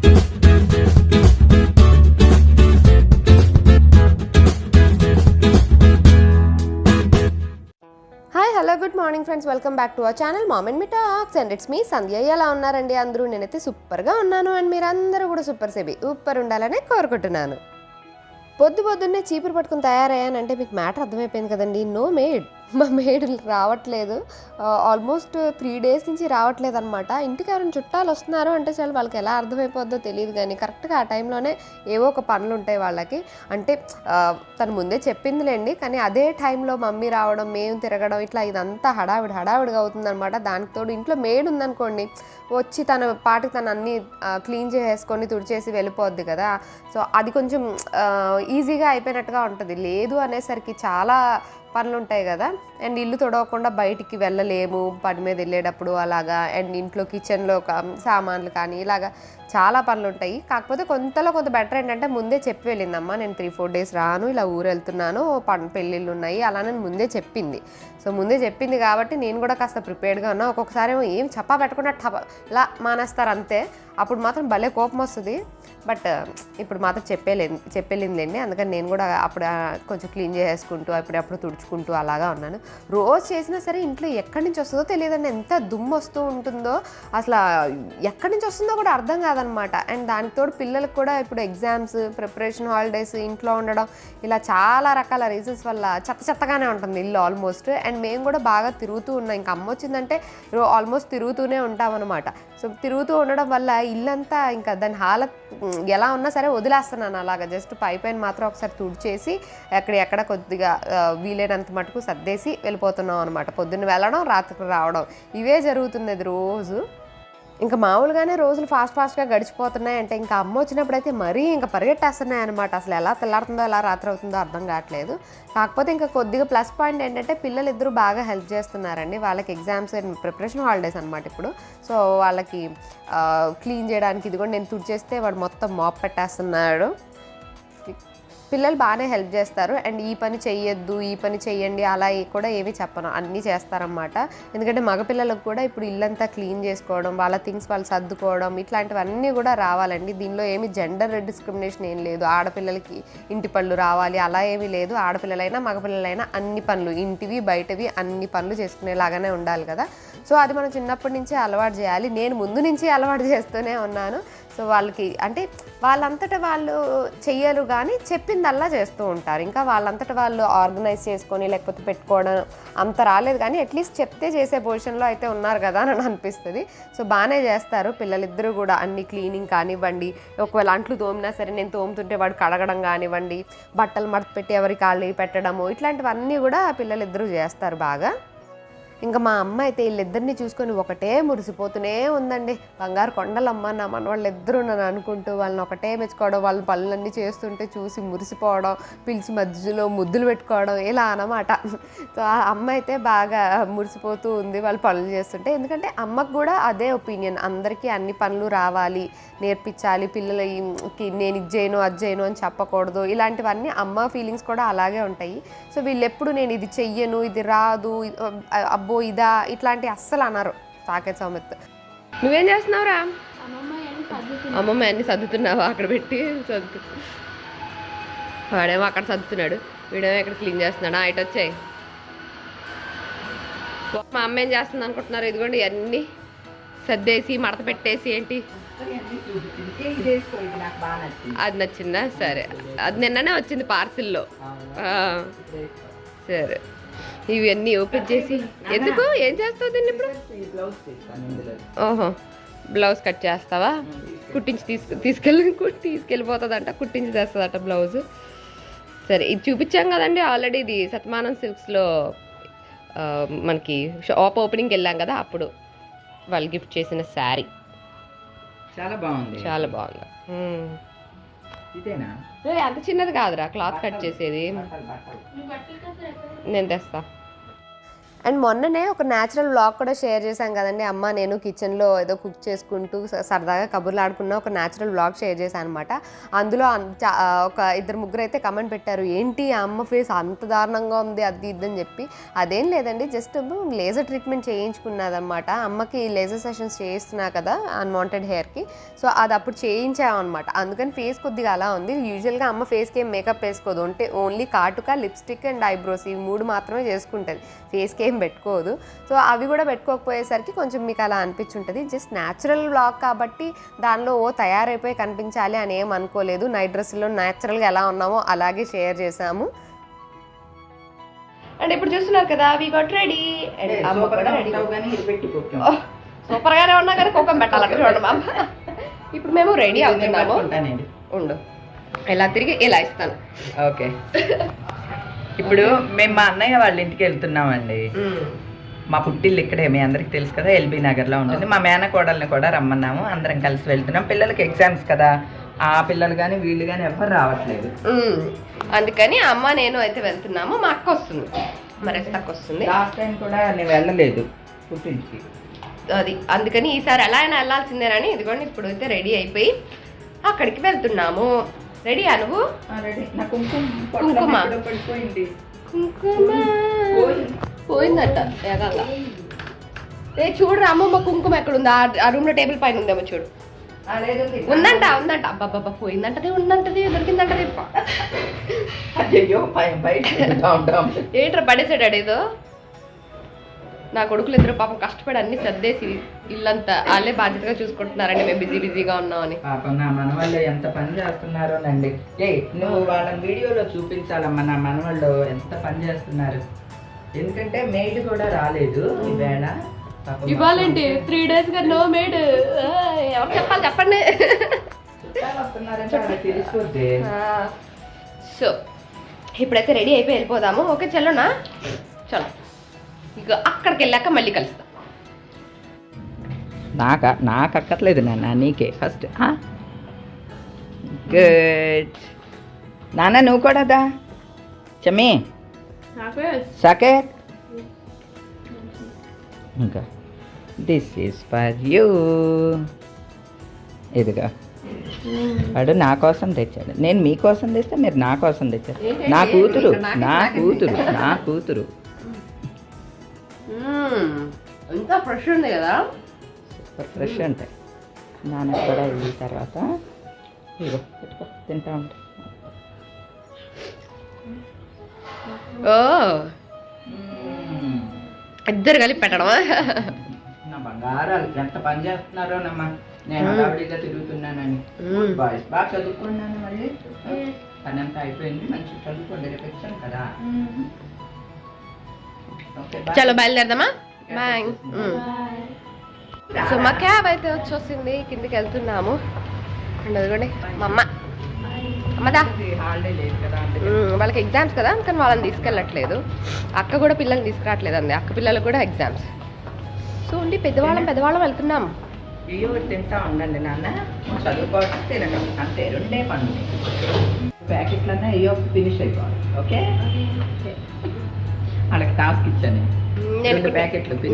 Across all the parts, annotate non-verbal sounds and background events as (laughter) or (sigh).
Hi hello good morning friends welcome back to our channel mom and me talks and it's me Sandhya ఎలా ఉన్నారండి అందరూ? నేనైతే సూపర్గా ఉన్నాను అండ్ మీరందరూ కూడా సూపర్ సేబి సూపర్ ఉండాలని కోరుకుంటున్నాను. పొద్దు పొద్దున్నే చీపురు పట్టుకుని తయారయ్యానంటే మీకు మ్యాటర్ అర్థమైపోయింది కదండి. నో మేడ్ మా మేడ్ రావట్లేదు. ఆల్మోస్ట్ త్రీ డేస్ నుంచి రావట్లేదు అనమాట ఇంటికి ఎవరైనా చుట్టాలు వస్తున్నారు అంటే చాలు వాళ్ళకి ఎలా అర్థమైపోద్దో తెలియదు కానీ కరెక్ట్గా ఆ టైంలోనే ఏవో ఒక పనులు ఉంటాయి వాళ్ళకి. అంటే తను ముందే చెప్పిందిలేండి కానీ అదే టైంలో మమ్మీ రావడం మేము తిరగడం ఇట్లా ఇదంతా హడావిడి హడావిడిగా అవుతుందనమాట దానికి తోడు ఇంట్లో మేడ్ ఉందనుకోండి వచ్చి తన పాటికి తను అన్నీ క్లీన్ చేసేసుకొని తుడిచేసి వెళ్ళిపోద్ది కదా. సో అది కొంచెం ఈజీగా అయిపోయినట్టుగా ఉంటుంది. లేదు అనేసరికి చాలా పనులు ఉంటాయి కదా. అండ్ ఇల్లు తొడవకుండా బయటికి వెళ్ళలేము. పని మీద వెళ్ళేటప్పుడు అలాగా అండ్ ఇంట్లో కిచెన్లో సామాన్లు కానీ ఇలాగా చాలా పనులు ఉంటాయి కాకపోతే కొంతలో కొంత బెటర్ ఏంటంటే ముందే చెప్పి వెళ్ళిందమ్మా నేను త్రీ ఫోర్ డేస్ రాను ఇలా ఊరు వెళ్తున్నాను పన్ పెళ్ళిళ్ళు ఉన్నాయి అలా నేను ముందే చెప్పింది. సో ముందే చెప్పింది కాబట్టి నేను కూడా కాస్త ప్రిపేర్డ్గా ఉన్నా. ఒక్కొక్కసారి ఏమో ఏం చెప్పా పెట్టకుండా టప ఇలా మానేస్తారు అంతే. అప్పుడు మాత్రం భలే కోపం వస్తుంది బట్ ఇప్పుడు మాత్రం చెప్పేలే చెప్పేళ్ళిందిలేండి అందుకని నేను కూడా అప్పుడు కొంచెం క్లీన్ చేసేసుకుంటూ అప్పుడప్పుడు తుడుచుకుంటూ అలాగా ఉన్నాను. రోజు చేసినా సరే ఇంట్లో ఎక్కడి నుంచి వస్తుందో తెలియదండి. ఎంత దుమ్ము వస్తూ ఉంటుందో అసలు ఎక్కడి నుంచి వస్తుందో కూడా అర్థం కాదనమాట. అండ్ దానికి తోడు పిల్లలకు కూడా ఇప్పుడు ఎగ్జామ్స్ ప్రిపరేషన్ హాలిడేస్ ఇంట్లో ఉండడం ఇలా చాలా రకాల రీజన్స్ వల్ల చెత్త చెత్తగానే ఉంటుంది ఇల్లు ఆల్మోస్ట్. అండ్ మేము కూడా బాగా తిరుగుతూ ఉన్నాం. ఇంకా అమ్మ వచ్చిందంటే ఆల్మోస్ట్ తిరుగుతూనే ఉంటాం అనమాట సో తిరుగుతూ ఉండడం వల్ల ఇల్లంతా ఇంకా దాని హాలత్ ఎలా ఉన్నా సరే వదిలేస్తున్నాను అలాగా. జస్ట్ పై పైన మాత్రం ఒకసారి తుడిచేసి ఎక్కడ ఎక్కడ కొద్దిగా వీలైనంత మటుకు సర్దేసి వెళ్ళిపోతున్నాం అనమాట పొద్దున్న వెళ్ళడం రాత్రికి రావడం. ఇవే జరుగుతున్నది రోజు. ఇంకా మామూలుగానే రోజులు ఫాస్ట్ ఫాస్ట్గా గడిచిపోతున్నాయి అంటే ఇంకా అమ్మ వచ్చినప్పుడు అయితే మరీ ఇంకా పరిగెట్టేస్తున్నాయి అనమాట అసలు ఎలా తెల్లారుతుందో ఎలా రాత్రి అవుతుందో అర్థం కావట్లేదు. కాకపోతే ఇంకా కొద్దిగా ప్లస్ పాయింట్ ఏంటంటే పిల్లలు ఇద్దరు బాగా హెల్ప్ చేస్తున్నారండి. వాళ్ళకి ఎగ్జామ్స్ అండ్ ప్రిపరేషన్ హాలిడేస్ అనమాట ఇప్పుడు. సో వాళ్ళకి క్లీన్ చేయడానికి ఇది కూడా నేను తుడిచేస్తే వాడు మొత్తం మాప్ పెట్టేస్తున్నాడు. పిల్లలు బాగానే హెల్ప్ చేస్తారు. అండ్ ఈ పని చెయ్యొద్దు ఈ పని చెయ్యండి అలా కూడా ఏమీ చెప్పను. అన్నీ చేస్తారన్నమాట. ఎందుకంటే మగపిల్లలకు కూడా ఇప్పుడు ఇల్లంతా క్లీన్ చేసుకోవడం వాళ్ళ థింగ్స్ వాళ్ళు సర్దుకోవడం ఇట్లాంటివన్నీ కూడా రావాలండి. దీనిలో ఏమి జెండర్ డిస్క్రిమినేషన్ ఏం లేదు. ఆడపిల్లలకి ఇంటి పనులు రావాలి అలా ఏమీ లేదు. ఆడపిల్లలైనా మగపిల్లలైనా అన్ని పనులు ఇంటివి బయటవి అన్ని పనులు చేసుకునేలాగానే ఉండాలి కదా. సో అది మనం చిన్నప్పటి నుంచి అలవాటు చేయాలి. నేను ముందు నుంచి అలవాటు చేస్తూనే ఉన్నాను. సో వాళ్ళకి అంటే వాళ్ళంతట వాళ్ళు చెయ్యరు కానీ చెప్పిందల్లా చేస్తూ ఉంటారు. ఇంకా వాళ్ళంతట వాళ్ళు ఆర్గనైజ్ చేసుకొని లేకపోతే పెట్టుకోవడం అంత రాలేదు కానీ అట్లీస్ట్ చెప్తే చేసే పొజిషన్లో అయితే ఉన్నారు కదా అని అనిపిస్తుంది. సో బాగానే చేస్తారు. పిల్లలిద్దరూ కూడా అన్ని క్లీనింగ్ కానివ్వండి. ఒకవేళ అంట్లు తోమినా సరే నేను తోముతుంటే వాడు కడగడం కానివ్వండి. బట్టలు మడత పెట్టి ఎవరి కాళ్ళు పెట్టడము ఇట్లాంటివన్నీ కూడా పిల్లలిద్దరూ చేస్తారు బాగా. ఇంకా మా అమ్మ అయితే వీళ్ళిద్దరిని చూసుకొని ఒకటే మురిసిపోతూనే ఉందండి. బంగారు కొండలమ్మ నా మనవాళ్ళు ఇద్దరు నన్ను అనుకుంటూ వాళ్ళని ఒకటే మెచ్చుకోవడం వాళ్ళ పనులన్నీ చేస్తుంటే చూసి మురిసిపోవడం పిలిచి మధ్యలో ముద్దులు పెట్టుకోవడం ఇలా అన్నమాట. సో ఆ అమ్మ అయితే బాగా మురిసిపోతూ ఉంది వాళ్ళు పనులు చేస్తుంటే. ఎందుకంటే అమ్మకు కూడా అదే ఒపీనియన్. అందరికీ అన్ని పనులు రావాలి నేర్పించాలి పిల్లలకి నేను ఇది చేయను అది చేయను అని చెప్పకూడదు. ఇలాంటివన్నీ అమ్మ ఫీలింగ్స్ కూడా అలాగే ఉంటాయి. సో వీళ్ళు ఎప్పుడు నేను ఇది చెయ్యను ఇది రాదు అబ్బు అబ్బో ఇదా ఇట్లాంటి అస్సలు అన్నారు సాకేత్ సౌమిత్. నువ్వేం చేస్తున్నావురా? అమ్మమ్మ అన్ని సర్దుతున్నావా? అక్కడ పెట్టి సర్దు. వాడేమో అక్కడ సర్దుతున్నాడు. వీడేమో ఇక్కడ క్లీన్ చేస్తున్నాడు. ఇటు వచ్చాయి. మా అమ్మ ఏం చేస్తుంది అనుకుంటున్నారు? ఇదిగోండి ఇవన్నీ సర్దేసి మడత పెట్టేసి ఏంటి? అది నచ్చిందా? సరే. అది నిన్ననే వచ్చింది పార్సిల్లో. సరే. ఇవన్నీ ఓపెన్ చేసి. ఎందుకు? ఏం చేస్తావు దీన్ని ఇప్పుడు? ఓహో బ్లౌజ్ కట్ చేస్తావా? కుట్టించి తీసుకు తీసుకెళ్ళి కుట్టి తీసుకెళ్ళిపోతుందంట. కుట్టించి తెస్తుందట బ్లౌజ్. సరే ఇది చూపించాం కదండి ఆల్రెడీ ఇది సత్మానం సిల్క్స్లో మనకి షాప్ ఓపెనింగ్కి వెళ్ళాం కదా అప్పుడు. వాళ్ళు గిఫ్ట్ చేసిన శారీ. చాలా బాగుంది. చాలా బాగుంది. అంత చిన్నది కాదురా. క్లాత్ కట్ చేసేది. నేను తెస్తా. అండ్ మొన్ననే ఒక న్యాచురల్ బ్లాగ్ కూడా షేర్ చేశాం కదండి. అమ్మ నేను కిచెన్లో ఏదో కుక్ చేసుకుంటూ స- సరదాగా కబుర్లు ఆడుకున్న ఒక న్యాచురల్ వ్లాగ్ షేర్ చేశాను అనమాట అందులో చా- ఒక ఇద్దరు ముగ్గురు అయితే కమెంట్ పెట్టారు ఏంటి ఆ అమ్మ ఫేస్ అంత దారుణంగా ఉంది అది ఇది చెప్పి. అదేం లేదండి జస్ట్ లేజర్ ట్రీట్మెంట్ చేయించుకున్నదనమాట అమ్మకి లేజర్ సెషన్స్ చేయిస్తున్నా కదా అన్వాంటెడ్ హెయిర్కి సో అది అప్పుడు చేయించామన్నమాట అందుకని ఫేస్ కొద్దిగా అలా ఉంది. యూజువల్గా అమ్మ ఫేస్కి ఏం మేకప్ వేసుకోదు. అంటే ఓన్లీ కాటుక లిప్స్టిక్ అండ్ ఐబ్రోస్ ఇవి మూడు మాత్రమే చేసుకుంటుంది. ఫేస్కి ఏం పెట్టుకోదు. సో అవి కూడా పెట్టుకోకపోయేసరికి కొంచెం మీకు అలా అనిపించుంటుంది. జస్ట్ న్యాచురల్ బ్లాగ్ కాబట్టి దానిలో ఓ తయారైపోయి కనిపించాలి అని ఏం అనుకోలేదు. నైట్ డ్రెస్లో న్యాచురల్గా ఎలా ఉన్నామో అలాగే షేర్ చేసాము అండ్ ఇప్పుడు చూస్తున్నారు కదా వి గట్ రెడీ సూపర్ గానే ఉన్నా కానీ కుక్కం పెట్టాలంట చూడండి మా అమ్మ. ఇప్పుడు మేము రెడీ నేను అవుతున్నాము. ఉండు. ఇలా తిరిగి ఇలా ఇస్తాను. ఓకే. (laughs) ఇప్పుడు మేము మా అన్నయ్య వాళ్ళ ఇంటికి వెళ్తున్నామండి. మా పుట్టిల్లు ఇక్కడే మీ అందరికి తెలుసు కదా ఎల్బీ నగర్లో ఉంటుంది. మా మేనకోడల్ని కూడా రమ్మన్నాము. అందరం కలిసి వెళ్తున్నాం. పిల్లలకి ఎగ్జామ్స్ కదా. ఆ పిల్లలు కానీ వీళ్ళు కానీ ఎవరు రావట్లేదు. అందుకని అమ్మ నేను అయితే వెళ్తున్నాము. మా అక్క వస్తుంది. మరి అక్క వస్తుంది. లాస్ట్ టైం కూడా నేను వెళ్ళలేదు పుట్టింటికి. అది. అందుకని ఈసారి ఎలా అయినా వెళ్ళాల్సిందేనని ఇదిగోండి ఇప్పుడు అయితే రెడీ అయిపోయి అక్కడికి వెళ్తున్నాము. రెడీయా నువ్వు? రెడీ. నా కుంకుమ కుంకుమ? పడిపోయింది. పోయిందట. ఏకంగా ఏ చూడు అమ్మమ్మ కుంకుమ ఎక్కడ ఉందా ఆ రూమ్లో టేబుల్ పైన ఉందేమో చూడు. ఉందంట ఉందంట. అబ్బాబ్బా పోయిందంటది ఉందంటది దొరికిందంటది. భయం బయట (laughs) ఏంట్రా పడేసాడు అడేదో నా కొడుకులు ఇద్దరు పాపం కష్టపడి అన్ని సర్దేసి ఇల్లంతా వాళ్ళే బాధ్యతగా చూసుకుంటున్నారండి. మేము బిజీ బిజీగా ఉన్నామని. పాపం నా మనవాళ్ళు ఎంత పని చేస్తున్నారోనండి. ఏ నువ్వు వాళ్ళని వీడియోలో చూపించాలమ్మా నా మనవాళ్ళు ఎంత పని చేస్తున్నారు. ఎందుకంటే మెయిడ్ కూడా రాలేదు ఈవేళ. ఇవ్వాలండి. త్రీ డేస్గా నో మేడ్ ఎవరు చెప్పాలి? చెప్పండి. సో ఇప్పుడైతే రెడీ అయిపోయి వెళ్ళిపోదాము. ఓకే చలోనా చలో. ఇక అక్కడికి వెళ్ళాక మళ్ళీ కలుస్తాం. నాక నాకు అక్కర్లేదు నాన్న నీకే ఫస్ట్ గుడ్ నాన్న నువ్వు కూడా దా. చమ్మి. సకే ఇంకా. దిస్ ఈస్ ఫర్ యూ ఇదిగా. వాడు నా కోసం తెచ్చాడు. నేను మీకోసం తెస్తే మీరు నా కోసం తెచ్చారు? నా కూతురు నా కూతురు నా కూతురు. ఇంకా ఫ్రెష్ ఉంది కదా? సూపర్ ఫ్రెష్ ఉంటాయి నాన్న కూడా వెళ్ళిన తర్వాత ఇదిగో పెట్టుకో తింటా ఉంటా. ఓ. ఇద్దరు కలిపి పెట్టడమా? నా బంగారాలు ఎంత పని చేస్తున్నారో నమ్మ. నేను హడావిడిగా తిరుగుతున్నానని. బాయ్స్ బాగా చదువుకున్నాను మళ్ళీ పనంతా అయిపోయింది. మంచి చదువుకోండి రేపు కదా. చలో బయలుదేరదామా? బాయ్ సో మా క్యాబ్ అయితే వచ్చేసింది. కిందికి వెళ్తున్నాము. అండ్ అదిగోండి మా అమ్మ. అమ్మదా వాళ్ళకి ఎగ్జామ్స్ కదా అందుకని వాళ్ళని తీసుకెళ్ళట్లేదు. అక్క కూడా పిల్లల్ని తీసుకురావట్లేదు అండి అక్క పిల్లలకు కూడా ఎగ్జామ్స్ సో ఉండి పెద్దవాళ్ళం పెద్దవాళ్ళం వెళ్తున్నాం. ఇయ్యో తింటా ఉండండి నాన్న. చదువుకోవచ్చు తినడం అంతే రెండే పనులు. ప్యాకెట్లన్నా ఇయ్యో ఫినిష్ అయిపోవాలి. ఓకే వాళ్ళకి టాస్క్ ఇచ్చాను నేను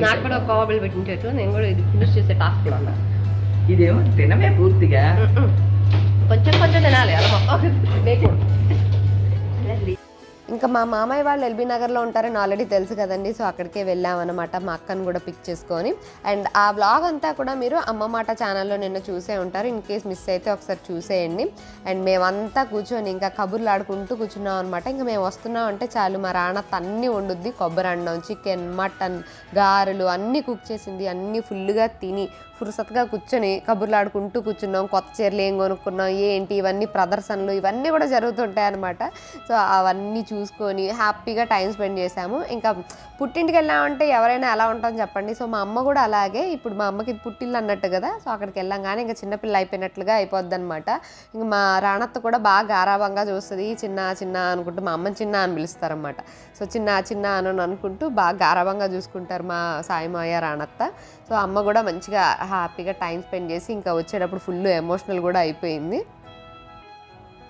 నాకు కూడా ఒక కాబుల్ పెట్టించవచ్చు నేను కూడా ఇది ఫినిష్ చేసే టాస్క్ ఉన్నా. ఇదేమో తినమే పూర్తిగా. కొంచెం కొంచెం తినాలి అలా. (laughs) లేకూడదు ఇంకా మా మామయ్య వాళ్ళు ఎల్బీ నగర్లో ఉంటారని ఆల్రెడీ తెలుసు కదండి. సో అక్కడికే వెళ్ళామన్నమాట మా అక్కను కూడా పిక్ చేసుకొని. అండ్ ఆ బ్లాగ్ అంతా కూడా మీరు అమ్మ మాట ఛానల్లో నిన్న చూసే ఉంటారు. ఇన్ కేస్ మిస్ అయితే ఒకసారి చూసేయండి. అండ్ మేమంతా కూర్చొని ఇంకా కబుర్లు ఆడుకుంటూ కూర్చున్నాం అనమాట ఇంకా మేము వస్తున్నాం అంటే చాలు మా రాణ తన్ని వండుద్ది కొబ్బరి అన్నం చికెన్ మటన్ గారెలు అన్నీ కుక్ చేసింది. అన్నీ ఫుల్గా తిని ఫుర్సత్గా కూర్చొని కబుర్లు ఆడుకుంటూ కూర్చున్నాం. కొత్త చీరలు ఏం కొనుక్కున్నాం? ఏంటి? ఇవన్నీ ప్రదర్శనలు ఇవన్నీ కూడా జరుగుతుంటాయి అనమాట సో అవన్నీ చూసుకొని హ్యాపీగా టైం స్పెండ్ చేశాము. ఇంకా పుట్టింటికి వెళ్ళామంటే ఎవరైనా ఎలా ఉంటాం చెప్పండి. సో మా అమ్మ కూడా అలాగే. ఇప్పుడు మా అమ్మకి పుట్టిల్లు అన్నట్టు కదా. సో అక్కడికి వెళ్ళంగానే ఇంకా చిన్నపిల్ల అయిపోయినట్లుగా అయిపోద్ది అనమాట ఇంకా మా రాణత్త కూడా బాగా గారాభంగా చూస్తుంది. చిన్న చిన్న అనుకుంటూ మా అమ్మని చిన్న అని పిలుస్తారనమాట సో చిన్న చిన్న అని అనుకుంటూ బాగా గారాభంగా చూసుకుంటారు మా సాయిమాయ రాణత్త. సో అమ్మ కూడా మంచిగా హ్యాపీగా టైం స్పెండ్ చేసి ఇంకా వచ్చేటప్పుడు ఫుల్ ఎమోషనల్ కూడా అయిపోయింది.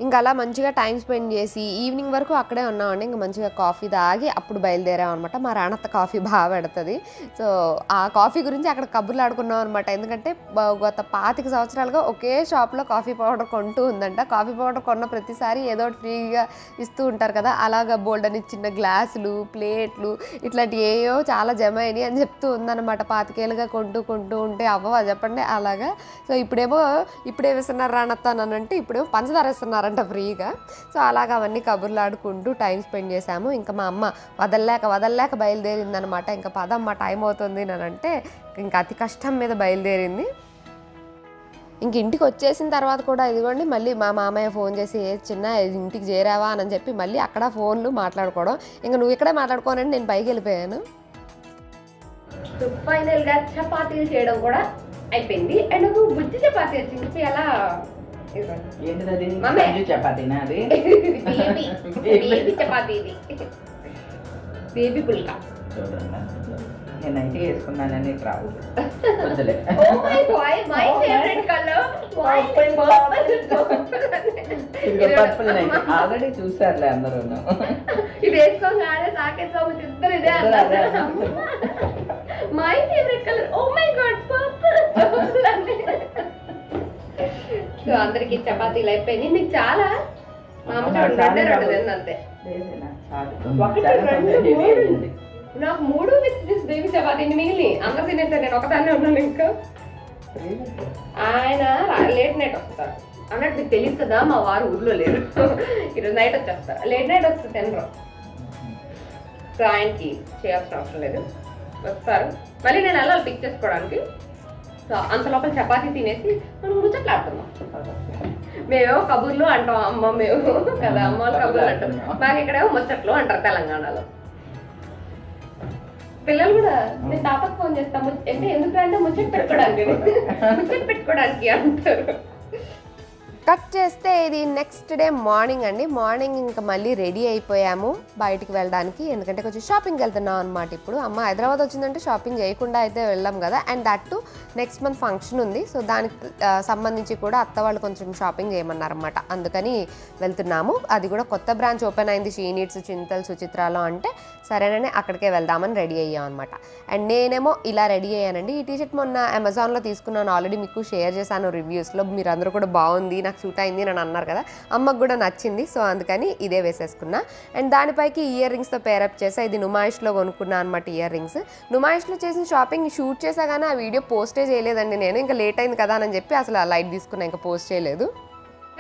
ఇంకా అలా మంచిగా టైం స్పెండ్ చేసి ఈవినింగ్ వరకు అక్కడే ఉన్నామండి. ఇంకా మంచిగా కాఫీ తాగి అప్పుడు బయలుదేరాం అనమాట మా రాణత్త కాఫీ బాగా పెడుతుంది. సో ఆ కాఫీ గురించి అక్కడ కబుర్లు ఆడుకున్నాం అనమాట ఎందుకంటే గత పాతిక సంవత్సరాలుగా ఒకే షాప్లో కాఫీ పౌడర్ కొంటూ ఉందంట. కాఫీ పౌడర్ కొన్న ప్రతిసారి ఏదో ఒకటి ఫ్రీగా ఇస్తూ ఉంటారు కదా. అలాగా బోల్డ్ అని చిన్న గ్లాసులు ప్లేట్లు ఇట్లాంటి ఏయో చాలా జమ అయినాయి అని చెప్తూ ఉందన్నమాట. పాతికేళ్ళుగా కొంటూ కొంటూ ఉంటే అవ్వవా చెప్పండి అలాగా. సో ఇప్పుడేమో ఇప్పుడే వేస్తున్నారు రానత్త అని అంటే ఇప్పుడేమో పంచదార ఇస్తున్నారంట ఫ్రీగా. సో అలాగ అవన్నీ కబుర్లు ఆడుకుంటూ టైం స్పెండ్ చేశాము. ఇంకా మా అమ్మ వదలలేక వదలలేక బయలుదేరిందనమాట ఇంకా పదమ్మ టైం అవుతుంది అని అంటే ఇంకా అతి కష్టం మీద బయలుదేరింది. ఇంక ఇంటికి వచ్చేసిన తర్వాత కూడా ఇదిగోండి మళ్ళీ మా మామయ్య ఫోన్ చేసి ఏ చిన్న ఇంటికి చేరావా? అని చెప్పి మళ్ళీ అక్కడ ఫోన్లు మాట్లాడుకోవడం. ఇంకా నువ్వు ఇక్కడే మాట్లాడుకోనండి నేను పైకి వెళ్ళిపోయాను. ఫైనల్గా చపాతీలు చేయడం కూడా అయిపోయింది. అండ్ బుజ్జి చపాతీ వచ్చింది అలా ఏంటిది అది మమ్మీ. సంజు చపాతీనా అది? బేబీ. చపాతీ ఇది బేబీ పుల్కా. చూడండి. వేసుకున్నానని రావు. పర్పుల్ ఆల్రెడీ చూసారులే అందరూ. ఇది వేసుకోగానే సాకేత్ ఇద్దరు ఇదే my favourite colour oh my god purple so అందరికి చపాతీలు అయిపోయినాయి. నీకు చాలా రెండే రెండు ఒకటి, రెండు, మూడు. నాకు మూడు విత్ దిస్ బేబీ చపాతీ మిగిలి అందరు తినేసారు నేను ఒకదాన్నే ఉన్నాను ఇంకా ఆయన లేట్ నైట్ వస్తారు. అన్నట్టు మీకు తెలియదు కదా మా వారు ఊర్లో లేరు. (laughs) ఈరోజు నైట్ వచ్చేస్తారు. లేట్ నైట్ వస్తారు తినరు. సో ఆయనకి చేయాల్సిన అవసరం లేదు. వస్తారు. మళ్ళీ నేను వెళ్ళాలి పిక్ చేసుకోవడానికి. సో అంత లోపల చపాతీ తినేసి మనం ముచ్చట్లాడుతున్నాం మేమేమో కబుర్లు అంటాం అమ్మ మేము కదా అమ్మ వాళ్ళు కబుర్లు అంటాం మాకు ఇక్కడేమో ముచ్చట్లు అంటారు తెలంగాణలో. పిల్లలు కూడా నేను తాతకు ఫోన్ చేస్తాము అంటే ఎందుకు అంటే ముచ్చట పెట్టుకోవడానికి. (laughs) ముచ్చట పెట్టుకోవడానికి అంటారు. కట్ చేస్తే ఇది నెక్స్ట్ డే మార్నింగ్ అండి. మార్నింగ్ ఇంకా మళ్ళీ రెడీ అయిపోయాము బయటికి వెళ్ళడానికి. ఎందుకంటే కొంచెం షాపింగ్కి వెళ్తున్నాం అనమాట ఇప్పుడు. అమ్మ హైదరాబాద్ వచ్చిందంటే షాపింగ్ చేయకుండా అయితే వెళ్ళాం కదా. And that to next month function ఉంది. సో దానికి సంబంధించి కూడా అత్త వాళ్ళు కొంచెం షాపింగ్ చేయమన్నారన్నమాట. అందుకని వెళ్తున్నాము. అది కూడా కొత్త బ్రాంచ్ ఓపెన్ అయింది. షీ నీడ్స్ చింతల్ సుచిత్రాలో అంటే సరేనని అక్కడికే వెళ్దామని రెడీ అయ్యాం అనమాట అండ్ నేనేమో ఇలా రెడీ అయ్యానండి. ఈ టీషర్ట్ మొన్న అమెజాన్లో తీసుకున్నాను. ఆల్రెడీ మీకు షేర్ చేశాను రివ్యూస్లో మీరందరూ కూడా బాగుంది. నాకు సూట్ అయింది అని అన్నారు కదా అమ్మకు కూడా నచ్చింది. సో అందుకని ఇదే వేసేసుకున్నా. అండ్ దానిపైకి ఇయర్ రింగ్స్తో పేరప్ చేసా. ఇది నుమాయిష్లో కొనుక్కున్నా అనమాట ఇయర్ రింగ్స్ నుమాయిష్లో చేసిన షాపింగ్ షూట్ చేసా కానీ ఆ వీడియో పోస్టే చేయలేదండి నేను. ఇంకా లేట్ అయింది కదా అని చెప్పి అసలు ఆ లైట్ తీసుకున్నా ఇంకా పోస్ట్ చేయలేదు.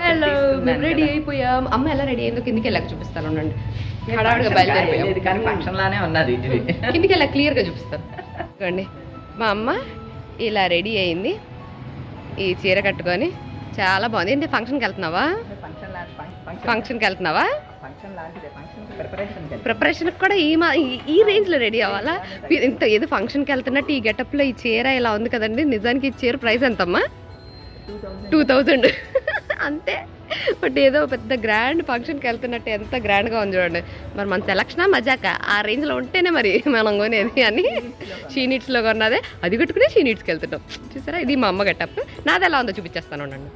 హలో తీసుకున్నాను రెడీ. అయిపోయాం. అమ్మ ఎలా రెడీ అయిందో కిందికి వెళ్ళాక చూపిస్తాను ఉండండి. హడావుడిగా బయలుదేరిపోయాం ఇది కానీ ఫంక్షన్ లానే ఉన్నది ఇది. కిందికి వెళ్ళా క్లియర్గా చూపిస్తాను. చూడండి మా అమ్మ ఇలా రెడీ అయింది. ఈ చీర కట్టుకొని చాలా బాగుంది. ఏంటి ఫంక్షన్కి వెళ్తున్నావా? ఫంక్షన్కి వెళ్తున్నావా? ప్రిపరేషన్కి కూడా ఈ మా ఈ- రేంజ్లో రెడీ అవ్వాలా? ఇంత ఏదో ఫంక్షన్కి వెళ్తున్నట్టు ఈ గెటప్లో ఈ చీర ఇలా ఉంది కదండి నిజానికి ఈ చీర ప్రైస్ ఎంతమ్మా? టూ థౌజండ్ (laughs) అంతే. బట్ ఏదో పెద్ద గ్రాండ్ ఫంక్షన్కి వెళ్తున్నట్టు ఎంత గ్రాండ్గా ఉంది చూడండి. మరి మన సెలక్షనా మజాక? ఆ రేంజ్లో ఉంటేనే మరి మనం కొనేది అని షీనీట్స్లో కొన్నదే. అది కట్టుకుని షీ నీడ్స్కి వెళ్తున్నాం. చూసారా? ఇది మా అమ్మ గెటప్. నాది ఎలా ఉందో చూపించేస్తాను ఉండండి.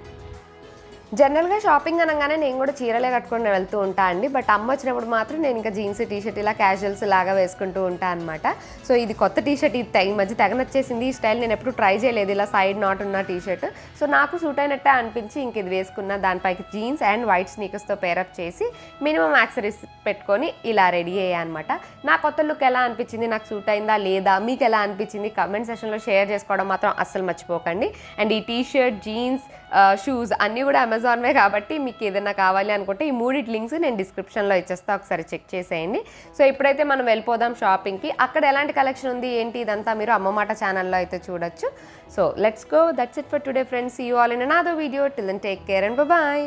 జనరల్గా షాపింగ్ అనగానే నేను కూడా చీరలే కట్టుకొని వెళ్తూ ఉంటా అండి. బట్ అమ్మ వచ్చినప్పుడు మాత్రం నేను ఇంకా జీన్స్ టీషర్ట్ ఇలా క్యాజువల్స్ లాగా వేసుకుంటూ ఉంటా అనమాట సో ఇది కొత్త టీషర్ట్ ఇది తెగ- ఈ మధ్య తెగ నచ్చేసింది ఈ స్టైల్ నేను ఎప్పుడు ట్రై చేయలేదు. ఇలా సైడ్ నాట్ ఉన్న టీషర్ట్. సో నాకు సూట్ అయినట్టే అనిపించి ఇంక ఇది వేసుకున్న దానిపైకి జీన్స్ అండ్ వైట్ స్నీకర్స్తో పేరప్ చేసి మినిమం యాక్సరీస్ పెట్టుకొని ఇలా రెడీ అయ్యా అనమాట నా కొత్త లుక్ ఎలా అనిపించింది? నాకు సూట్ అయిందా లేదా? మీకు ఎలా అనిపించింది? కమెంట్ సెషన్లో షేర్ చేసుకోవడం మాత్రం అస్సలు మర్చిపోకండి. అండ్ ఈ టీషర్ట్ జీన్స్ షూస్ అన్నీ కూడా అమెజాన్వే కాబట్టి మీకు ఏదైనా కావాలి అనుకుంటే ఈ మూడిటి లింక్స్ నేను డిస్క్రిప్షన్లో ఇచ్చేస్తా ఒకసారి చెక్ చేసేయండి. సో ఇప్పుడైతే మనం వెళ్ళిపోదాం షాపింగ్కి అక్కడ ఎలాంటి కలెక్షన్ ఉంది ఏంటి ఇదంతా మీరు అమ్మమాట ఛానల్లో అయితే చూడొచ్చు. So let's go that's it for today friends you all in another video till then take care and bye